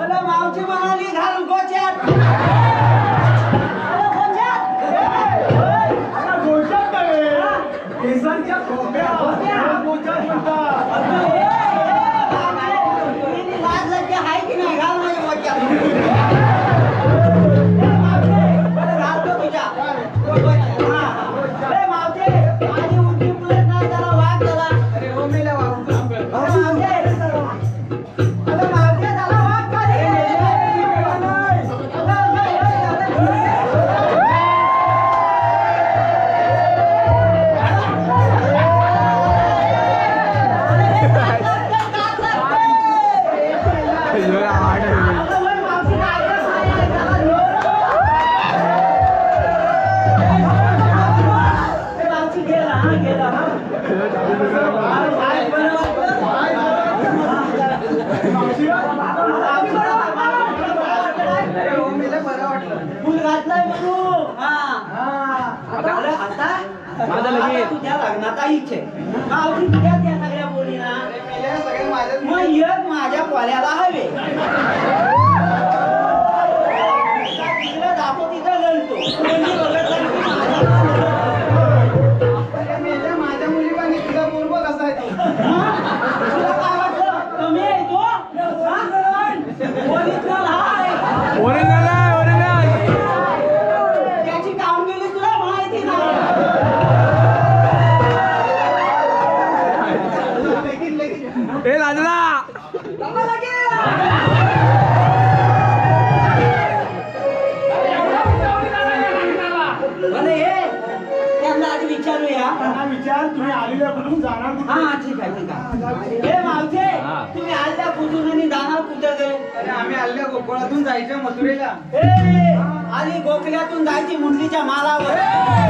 अरे मावशी म्हणाली घाल अरे मावशी, जरा वाढ खाली. अरे, अरे, अरे, अरे. अरे हो मेल्या बरं वाटलं हा. हा. आता माझं तुझ्या लग्नाचा इच्छे मावशी तुझ्या त्या सगळ्या मग एक माझ्या कोल्याला हवे. हे त्यांना विचार तुम्ही आलेल्या कुठून जाणार कुठे? हा ठीक आहे ठीक आहे. हे मावशे. तुम्ही आल्या कुठून आणि जाणार कुठं अरे आम्ही आलेल्या गोकुळातून जायचं मथुरेला. ए, आली गोखल्यातून जायची मुंडलीच्या मालावर.